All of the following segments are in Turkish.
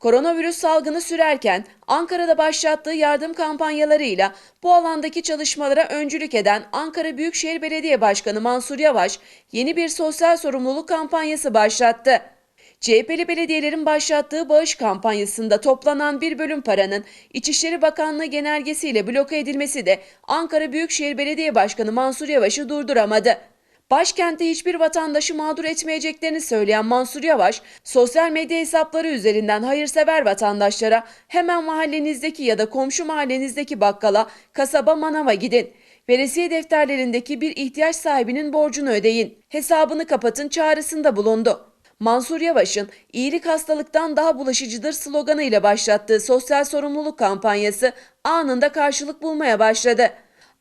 koronavirüs salgını sürerken Ankara'da başlattığı yardım kampanyalarıyla bu alandaki çalışmalara öncülük eden Ankara Büyükşehir Belediye Başkanı Mansur Yavaş yeni bir sosyal sorumluluk kampanyası başlattı. CHP'li belediyelerin başlattığı bağış kampanyasında toplanan bir bölüm paranın İçişleri Bakanlığı genelgesiyle bloke edilmesi de Ankara Büyükşehir Belediye Başkanı Mansur Yavaş'ı durduramadı. Başkentte hiçbir vatandaşı mağdur etmeyeceklerini söyleyen Mansur Yavaş, sosyal medya hesapları üzerinden hayırsever vatandaşlara hemen mahallenizdeki ya da komşu mahallenizdeki bakkala, kasaba, manava gidin. Veresiye defterlerindeki bir ihtiyaç sahibinin borcunu ödeyin. Hesabını kapatın çağrısında bulundu. Mansur Yavaş'ın iyilik hastalıktan daha bulaşıcıdır sloganıyla başlattığı sosyal sorumluluk kampanyası anında karşılık bulmaya başladı.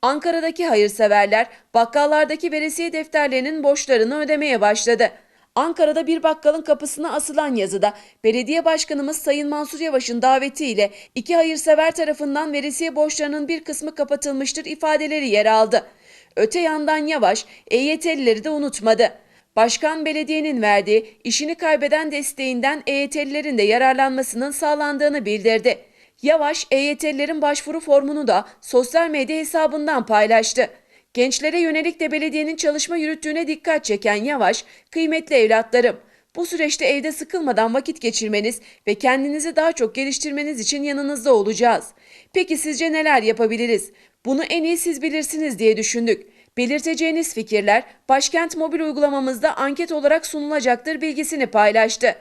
Ankara'daki hayırseverler bakkallardaki veresiye defterlerinin borçlarını ödemeye başladı. Ankara'da bir bakkalın kapısına asılan yazıda belediye başkanımız Sayın Mansur Yavaş'ın davetiyle iki hayırsever tarafından veresiye borçlarının bir kısmı kapatılmıştır ifadeleri yer aldı. Öte yandan Yavaş EYT'lileri de unutmadı. Başkan belediyenin verdiği işini kaybeden desteğinden EYT'lilerin de yararlanmasının sağlandığını bildirdi. Yavaş EYT'lilerin başvuru formunu da sosyal medya hesabından paylaştı. Gençlere yönelik de belediyenin çalışma yürüttüğüne dikkat çeken Yavaş, kıymetli evlatlarım, bu süreçte evde sıkılmadan vakit geçirmeniz ve kendinizi daha çok geliştirmeniz için yanınızda olacağız. Peki sizce neler yapabiliriz? Bunu en iyi siz bilirsiniz diye düşündük. Belirteceğiniz fikirler başkent mobil uygulamamızda anket olarak sunulacaktır bilgisini paylaştı.